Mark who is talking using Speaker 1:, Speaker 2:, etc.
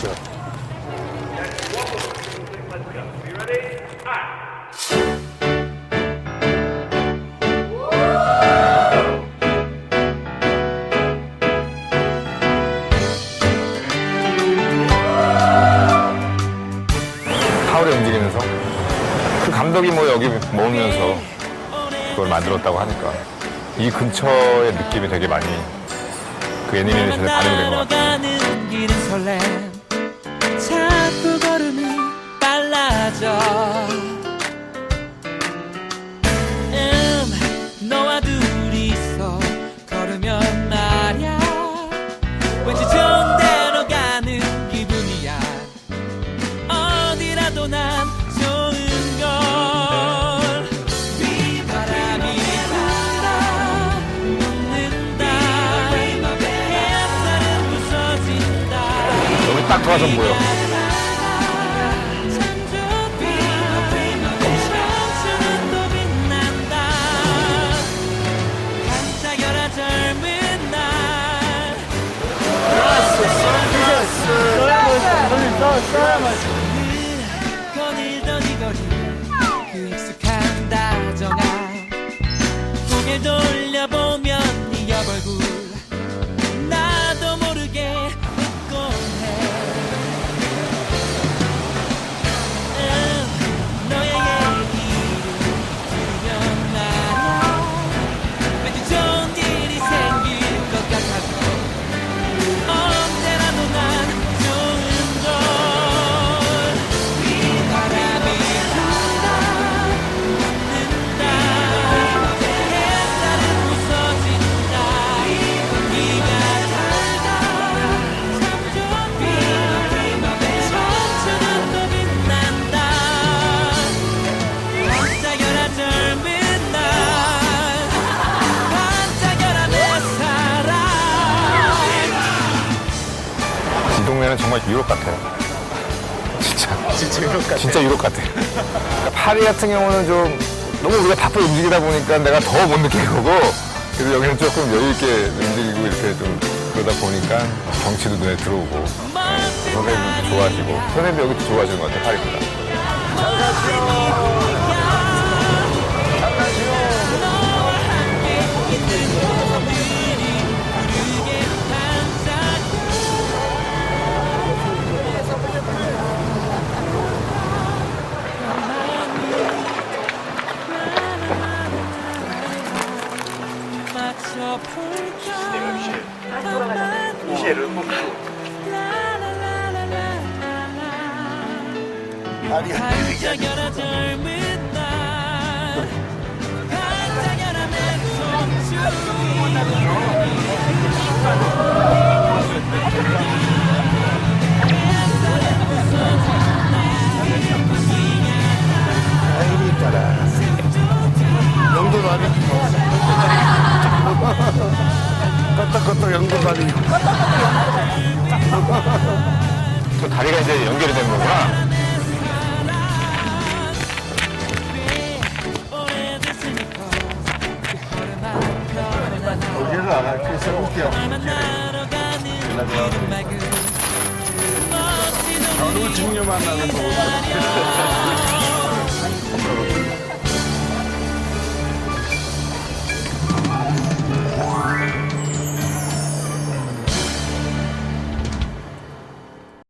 Speaker 1: 있어요.
Speaker 2: 타월에 움직이면서 그 감독이 뭐 여기 모으면서 그걸 만들었다고 하니까 이 근처의 느낌이 되게 많이 그 애니메이션에 반영이 된것 같아요.
Speaker 3: 음 녹는다. 햇살은 부서진다.
Speaker 2: 여기 딱 들어와서 보여.
Speaker 3: 거닐던 이 거리 그 익숙한 다정함 고개 돌려보
Speaker 2: 정말 유럽 같아요. 진짜.
Speaker 1: 진짜 유럽 같아.
Speaker 2: 진짜 유럽 같아. 그러니까 파리 같은 경우는 좀 너무 우리가 바쁘게 움직이다 보니까 내가 더 못 느낀 거고 그래서 여기는 조금 여유 있게 움직이고 이렇게 좀 그러다 보니까 경치도 눈에 들어오고 네, 선생님도 좋아하시고 선생님도 여기 좋아하시는 것 같아요 파리보다. 반짝여라 젊은 날
Speaker 1: 껐다 영도 다리.
Speaker 2: 저 다리가 이제 연결이 되는 거구나.
Speaker 1: 여기를 안 할게. 세볼게요. 어느 증려 만나는 거보다.